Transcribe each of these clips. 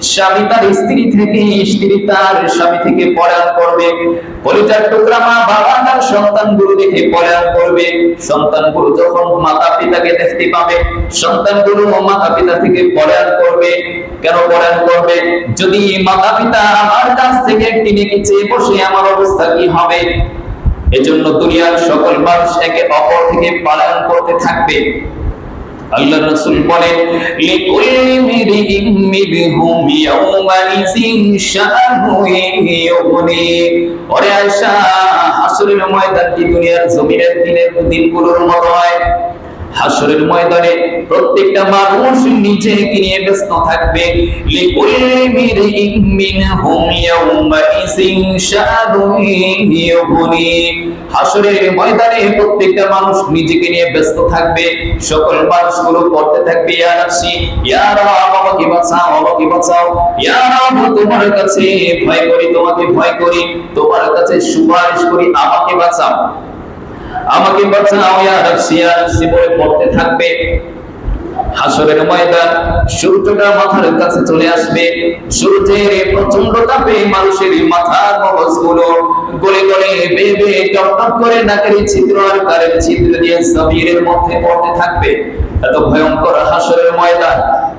স্বামী তার স্ত্রী থেকে, স্ত্রী তার স্বামী থেকে পলায়ন করবে। কলিজার টুকরা মা বাবা তার সন্তানগুলো দেখে পলায়ন করবে। সন্তানগুলো যখন মাতা পিতাকে দেখতে পাবে, সন্তানগুলো মাতা পিতা থেকে পলায়ন করবে। কেন পলায়ন করবে? যদি মাতা পিতা আমার কাছ থেকে নেকি চেয়ে বসে, আমার অবস্থা কি হবে? এজন্য দুনিয়ার সকল মানুষ একে অপর থেকে পলায়ন করতে থাকবে। আল্লাহ রাসূল বলেন, লিকুল্লি মিরিইম মিনহুম ইয়াউমাইযিন শাআনু ইউগনি। ওরে আয়েশা আসরের ময়দান কি দুনিয়ার জমিনের দিনের দিনগুলোর মত হয় হাসরের ময়দানে প্রত্যেকটা মানুষ নিজেকে নিয়ে ব্যস্ত থাকবে। হাসরের ময়দানে প্রত্যেকটা মানুষ নিজেকে নিয়ে ব্যস্ত থাকবে। সকল মানুষগুলো করতে থাকবে বাঁচাও বাঁচাও। তোমার কাছে ভয় করি, তোমাকে ভয় করি। তোমার কাছে সুপারিশ করি, আমাকে বাঁচাও। আমাকে বাঁচাও ইয়া নাফসি ইয়া নাফসি বলে পড়তে থাকবে। হাসরের ময়দান সূর্যটা মাথার কাছে চলে আসবে। সূর্যের প্রচণ্ড তাপে মানুষের মাথার মগজগুলো গলে গলে বেয়ে বেয়ে টপ টপ করে নাকের ছিদ্র আর কারের ছিদ্র দিয়ে জমিনের মধ্যে পড়তে থাকবে। এত ভয়ঙ্কর হাসরের ময়দান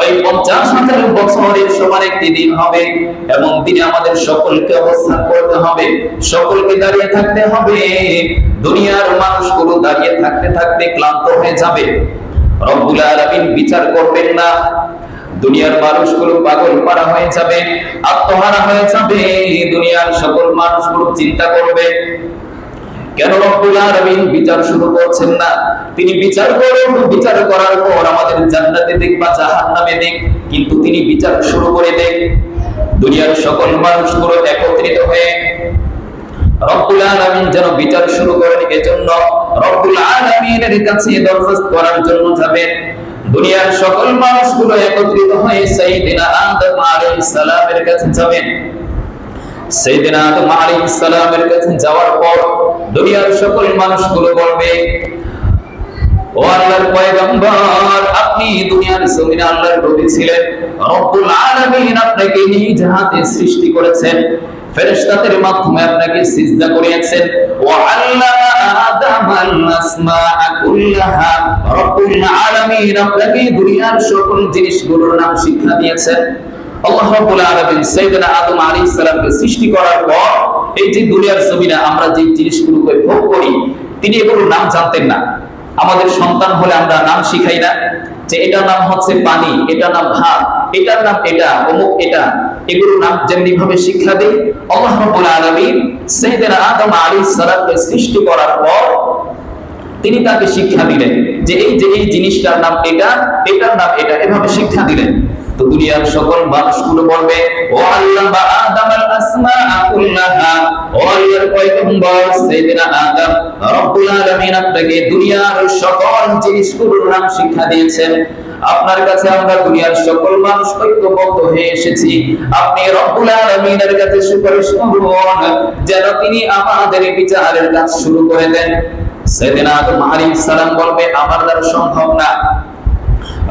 ওই পঞ্চাশ হাজার বছরের সমান একটি দিন হবে এবং আমাদের সকলকে অবস্থান করতে হবে, সকলকে দাঁড়িয়ে থাকতে হবে। দুনিয়ার মানুষগুলো দাঁড়িয়ে থাকতে থাকতে ক্লান্ত হয়ে যাবে। বিচার করবেন না। দুনিয়ার মানুষগুলো পাগল পারা হয়ে যাবে, আত্মহারা হয়ে যাবে। দুনিয়ার সকল মানুষগুলো চিন্তা করবে কেন বিচার শুরু করছেন না? তিনি বিচার বিচার করার পর আমাদের জান্নাতে দেখ বা দেখ কিন্তু তিনি বিচার শুরু করে দেখ দুনিয়ার সকল মানুষগুলো একত্রিত হয়ে দুনিয়ার সকল মানুষগুলো একত্রিত হয়ে আদম সালামের কাছে যাবেন। সেইদিন আদম আলাইহিস সালামের কাছে যাওয়ার পর দুনিয়ার সকল মানুষগুলো বলবে আল আপনাকে দুনিয়ার সকল জিনিসগুলোর নাম শিক্ষা দিয়েছেন। আমাদের সন্তান হলে আমরা নাম শিখাই না যে এটার নাম হচ্ছে পানি, এটার নাম ভাত, এটার নাম এটা, অমুক এটা। এগুলোর নাম যেমনি ভাবে শিক্ষা দেই, আল্লাহ রাব্বুল আলামিন আদম আলাইহিস সালামকে সৃষ্টি করার পর তিনি তাকে শিক্ষা দিলেন যে এই যে এই জিনিসটার নাম এটা, এটার নাম এটা, এভাবে শিক্ষা দিলেন। তো দুনিয়ার সকল মানুষগুলো বলবে, ও আল্লাহ, বা আদম আল আসমা কুল্লাহা ও আল্লাহর পয়গম্বর সাইয়েদনা আদম, রব্বুল আলামিন আপনাকে দুনিয়ার সকল জিনিসগুলোর নাম শিক্ষা দিয়েছেন। আপনার কাছে আমরা দুনিয়ার সকল মানুষ ঐক্যবদ্ধ হয়ে এসেছি। আপনি রব্বুল আলামিনের কাছে সুপারিশ করুন, যেন তিনি আমাদের বিচারের কাজ শুরু করে দেন। সেদিন আদম আলাইহিস সালাম বলবে, আমার দ্বারা সম্ভব না।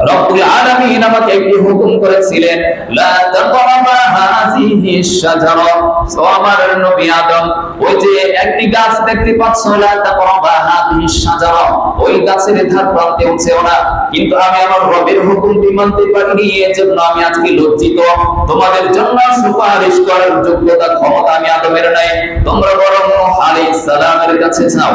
রব্বুল আলামিন আমাকে একটি হুকুম করেছিলেন, লা তাকরাবা হাযিহি শাজারা সো আমার নবী আদম, ওই যে একটি গাছ দেখতে পাচ্ছ, লা তাকরাবা হাযিহি শাজারা ওই গাছের ধার প্রান্তে উঠেও না। কিন্তু আমি আমার রবের হুকুমটি মানতে পারিনি, এজন্য আমি আজকে লজ্জিত। তোমাদের জন্য সুপারিশ করার যোগ্যতা, ক্ষমতা আমি আদমের নাই। তোমরা বরং আলাইহিস সালামের কাছে যাও।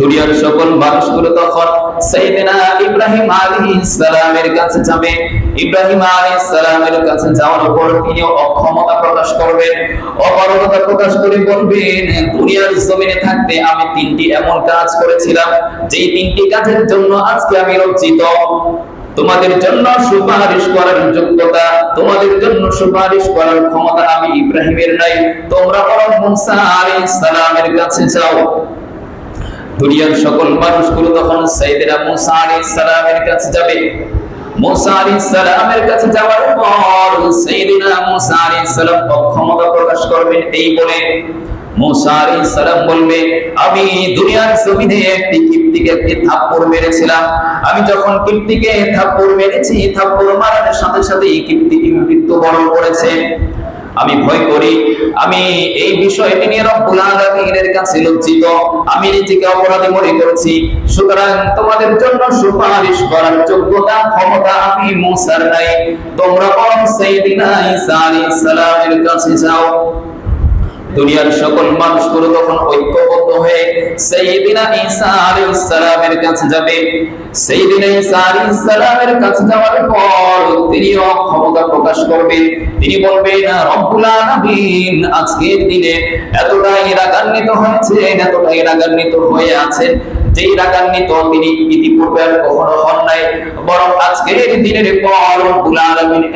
দুনিয়ার সকল মানুষগুলো তখন সাইয়েদনা ইব্রাহিম আলাইহিস সালামের কাছে যাবে। ইব্রাহিম আলাইহিস সালামের কাছে যাওয়ার পর তিনি অক্ষমতা প্রকাশ করবেন। অপারগতা প্রকাশ করে বলবেন, দুনিয়ার জমিনে থাকতে আমি তিনটি এমন কাজ করেছিলাম, যেই তিনটি কাজের জন্য আজকে আমি লজ্জিত। তোমাদের জন্য সুপারিশ করার যোগ্যতা, তোমাদের জন্য সুপারিশ করার ক্ষমতা আমি ইব্রাহিমের নাই। তোমরা বরং মুসা আলাইহিস সালামের কাছে যাও। দুনিয়ার সকল মানুষগুলো তখন সাইয়েদনা মুসা আলাইহিস সালামের কাছে যাবে। মুসা আলাইহিস সালামের কাছে যাওয়ার পর সাইয়েদনা মুসা আলাইহিস সালাম অক্ষমতা প্রকাশ করবেন এই বলে। মুসা আলাইহিস সালাম বলবে, আমি দুনিয়ার জমিনে একটি কিপ্তিকে একটি থাপ্পড় মেরেছিলাম। আমি যখন কিপ্তিকে থাপ্পড় মেরেছি, থাপ্পড় মারার সাথে সাথে এই কিপ্তি মৃত্যুবরণ করেছে। আমি ভয় করি। আমি এই বিষয়টি নিয়ে রব্বুল আলামিনের কাছে লজ্জিত। আমি নিজেকে অপরাধী মনে করেছি। সুতরাং তোমাদের জন্য সুপারিশ করার যোগ্যতা, ক্ষমতা আমি মুসার নাই। তোমরা বরং সাইয়েদিনা ঈসা আলাইহিস সালামের কাছে যাও। দুনিয়ার সকল মানুষগুলো তখন ঐক্যবদ্ধ হয়ে সাইয়েদিনা ঈসা আলাইহিস কাছে যাবে। সাইয়েদিনা ঈসা আলাইহিস কাছে যাওয়ার পর ক্ষমতা প্রকাশ করবেন তিনি বলবেন রব্বুল আলামিন, আজকের দিনে এতটাই রাগান্বিত হয়েছে এতটাই রাগান্বিত হয়ে আছেন। যেই রাগান্বিত তিনি ইতিপূর্বে কখনো হন নাই, বরং আজকের দিনের পর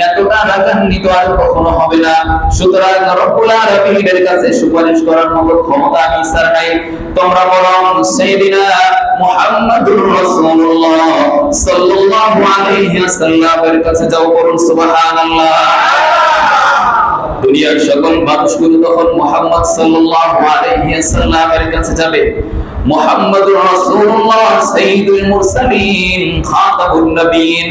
এতটা রাগান্বিত আর কখনো হবে না। সুতরাং রব্বুল আলামিনের কাছে সুপারিশ করার মতো ক্ষমতা আমি স্যার নাই। তোমরা বরং সাইয়েদিনা মুহাম্মাদুর রাসূলুল্লাহ সাল্লাল্লাহু আলাইহি ওয়াসাল্লামের কাছে যাও করুন সুবহানাল্লাহ। দুনিয়ার সকল মানুষগুলো তখন মুহাম্মদ সাল্লাল্লাহু আলাইহি ওয়াসাল্লামের কাছে যাবে। মুহাম্মাদুর রাসূলুল্লাহ সাইয়্যিদুল মুরসালিন খাতাবুন নবীন।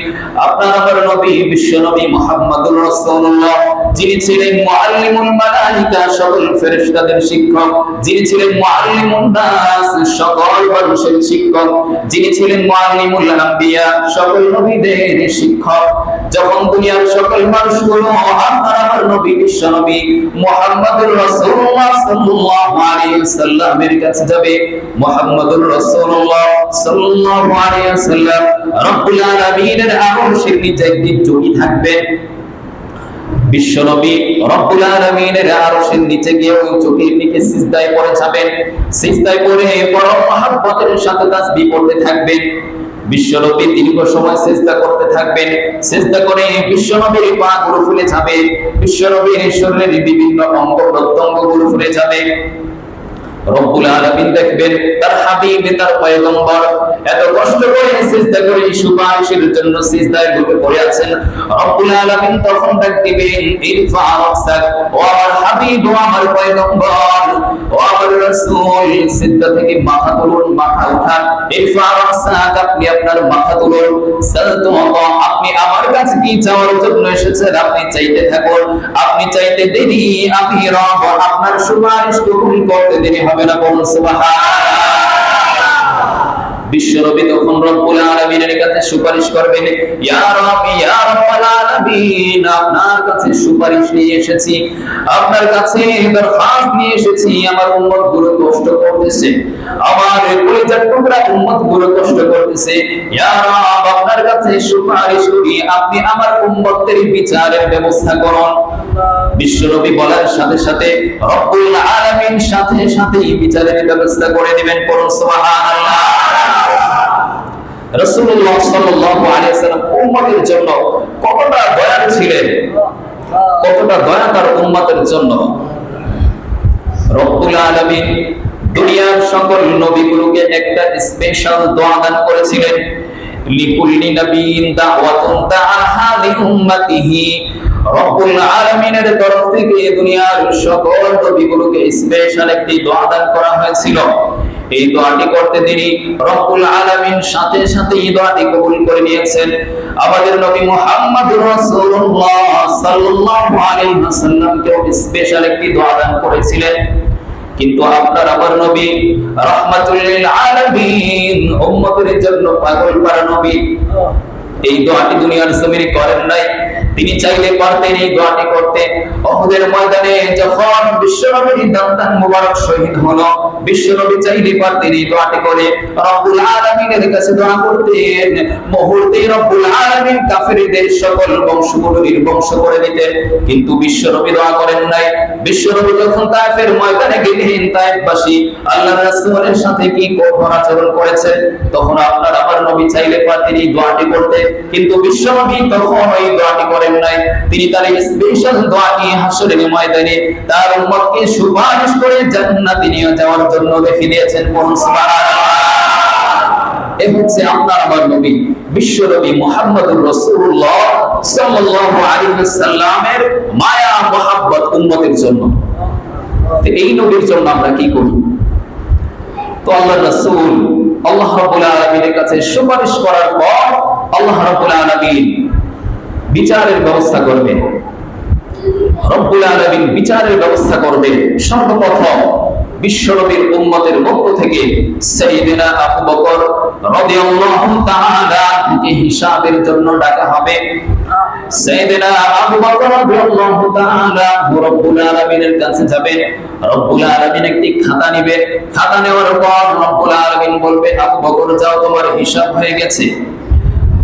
আপনার আমার নবী বিশ্ব নবী মুহাম্মাদুর রাসূলুল্লাহ। যিনি ছিলেন মুআল্লিমুল মালাইকা, সকল ফেরেশতাদের শিক্ষক। যিনি ছিলেন মুআল্লিমুন নাস, সকল মানুষের শিক্ষক। যিনি ছিলেন মুআল্লিমুল আম্বিয়া, সকল নবীদের শিক্ষক। যখন দুনিয়ার সকল মানুষগুলো আপনার আমার নবী, বিশ্ব নবী মুহাম্মাদুর রাসূলুল্লাহ সাল্লাল্লাহু আলাইহি ওয়াসাল্লামের কাছে যাবে। মুহাম্মাদুর রাসূলুল্লাহ সাল্লাল্লাহু আলাইহি ওয়াসাল্লাম রব্বুল আলামিনের আরশের নিচে একটি চকি থাকবে। বিশ্বনবী রব্বুল চোখের পড়তে থাকবেন। বিশ্বনবী দীর্ঘ সময় চেষ্টা করতে থাকবেন। চেষ্টা করে বিশ্বনবীর পা গুলো ফুলে যাবে। বিশ্বনবীর শরীরের বিভিন্ন অঙ্গ প্রত্যঙ্গগুলো ফুলে যাবে। রব্বুল আলামিন দেখবেন তার হাবিব, তার পয়গম্বর এত কষ্ট করে সিজদা করে জন্য সিজদায় ডুবে পড়ে আছেন। রব্বুল আলামিন তখন ইরফা রাসাক আমার হাবিব আমার পয়গম্বর আমার রাসূল, সিজদা থেকে মাথা তুলুন মাথা উঠান। ইরফা রাসাক আপনি আপনার মাথা তুলুন। সালতু আপনি আমার কাছে কি চাওয়ার জন্য এসেছেন? আপনি চাইতে থাকুন। আপনি চাইতে দেরি, আমি রব, আপনার সুপারিশ কবুল করতে দেরি হবে না বলুন বিশ্বনবী তখন রব্বুল আলামিনের কাছে সুপারিশ করবেন, ইয়া ইয়া আলামিন, আপনার কাছে সুপারিশ নিয়ে এসেছি, আপনার কাছে দরখাস্ত নিয়ে এসেছি, আমার উম্মত কষ্ট করতেছে, আমার উম্মত কষ্ট করতেছে, ইয়া আপনার কাছে সুপারিশ করি, আপনি আমার উম্মতের বিচারের ব্যবস্থা করুন। বলার সাথে সাথে রব্বুল আলামিন সাথে সাথে বিচারের ব্যবস্থা করে দিবেন সুবহানাল্লাহ। ওয়াসাল্লাম উম্মতের জন্য কতটা দয়ালু ছিলেন? কতটা দয়া তার উম্মতের জন্য? রব্বুল দুনিয়ার সকল নবীগুলোকে একটা স্পেশাল দোয়া দান করেছিলেন। লিকুল্লি দাওয়াতুন তাআহা রব্বুল আলামিনের তরফ থেকে দুনিয়ার সকল নবীগুলোকে স্পেশাল একটি দোয়া দান করা হয়েছিল। এই দোয়াটি করতে দেরি রব্বুল আলামিন সাথে সাথে এই দোয়াটি কবুল করে নিয়েছেন। আমাদের নবী মুহাম্মদুর রাসূলুল্লাহ সাল্লাল্লাহু আলাইহি ওয়াসাল্লামকেও স্পেশাল একটি দোয়া দান করেছিলেন। কিন্তু আপনার আমার নবী রাহমাতুল লিল আলামিন, উম্মতের জন্য পাগল পারা নবী। এই দোয়াটি দুনিয়ার জমিনে করেন নাই। তিনি চাইলে পারতেন এই দোয়াটি করতে। অহুদের ময়দানে যখন বিশ্বনবীর দান্তান মুবারক শহীদ হলো, বিশ্বনবী চাইলে পারতেন এই দোয়াটি করে। রব্বুল আলামিনের কাছে দোয়া করতেন, মুহূর্তে রব্বুল আলামিন কাফেরদের সকল বংশগুলো নির্বংশ করে দিতেন। কিন্তু বিশ্বনবী দোয়া করেন নাই। বিশ্বনবী যখন তায়েফের ময়দানে গেলেন, তায়েফবাসী আল্লাহর রাসূলের সাথে কি কঠোর আচরণ করেছেন তখন আপনার আমার নবী চাইলে পারতেন এই দোয়াটি করতে। কিন্তু বিশ্বনবী তখন ওই দোয়াটি করেন নাই। তিনি তার স্পেশাল দোয়া নিয়ে হাসরের ময়দানে তার উম্মতকে সুপারিশ করে জান্নাতে নিয়ে যাওয়ার জন্য রেখে দিয়েছেন। কোন এ হচ্ছে আপনার আমার নবী, বিশ্ব নবী মুহাম্মদুর রাসূলুল্লাহ সাল্লাল্লাহু আলাইহি ওয়াসাল্লামের মায়া, মহব্বত উম্মতের জন্য। তো এই নবীর জন্য আমরা কি করি? তো আল্লাহ রাসূল আল্লাহ রাব্বুল আলামিনের কাছে সুপারিশ করার পর আল্লাহ রাব্বুল আলামিন বিচারের ব্যবস্থা করবেন রব্বুল আলামিন বিচারের ব্যবস্থা করবেন সর্বপ্রথম বিশ্বনবীর উম্মতের মধ্য থেকে সাইয়েদনা আবু বকর রাদিয়াল্লাহু তাআলা কে হিসাবের জন্য ডাকা হবে। সাইয়েদনা আবু বকর রাদিয়াল্লাহু তাআলা রব্বুল আলামিনের কাছে যাবেন রব্বুল আলামিন একটি খাতা নেবে। খাতা নেওয়ার পর রব্বুল আলামিন বলবে, আবু বকর, যাও, তোমার হিসাব হয়ে গেছে।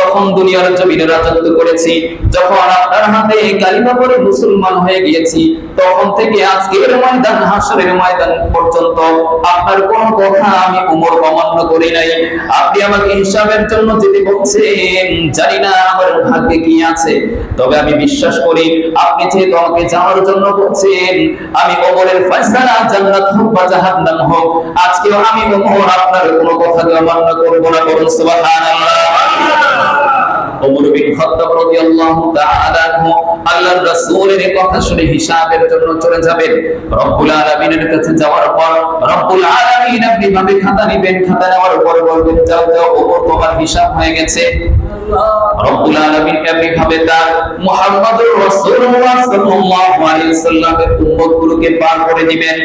তখন দুনিয়ার জমিনে রাজত্ব করেছি। যখন আপনার হাতে কালিমা পড়ে মুসলমান হয়ে গিয়েছি, তখন থেকে আজকের ময়দান, হাসরের ময়দান পর্যন্ত আপনার কোন কথা আমি উমর অমান্য করি নাই। আপনি আমাকে হিসাবের জন্য যেতে বলছেন, জানি না আমার ভাগ্যে কি আছে। তবে আমি বিশ্বাস করি, আপনি যেহেতু আমাকে যাওয়ার জন্য বলছেন, আমি ওমরের ফয়সালা জান্নাত হোক বা জাহান্নাম হোক, আজকেও আমি ওমর আপনার কোনো কথাকে অমান্য করব না বলুন সুবহানাল্লাহ। ওমর বিন খাত্তাব রাদিয়াল্লাহু তাআলা আল্লাহর রাসূলের কথা শুনে হিসাবের জন্য চলে যাবেন। রব্বুল আলামিনের কাছে যাওয়ার পর রব্বুল আলামিন আপনি ভাবে খাতা নেবেন খাতা নেওয়ার পর বলবেন যাও যাও ওপর তোমার হিসাব হয়ে গেছে। রব্বুল আলামিন এমনি ভাবে তার মুহাম্মদুর রাসূলুল্লাহ সাল্লাল্লাহু আলাইহি ওয়াসাল্লামের উম্মতগুলোকে পার করে দিবেন।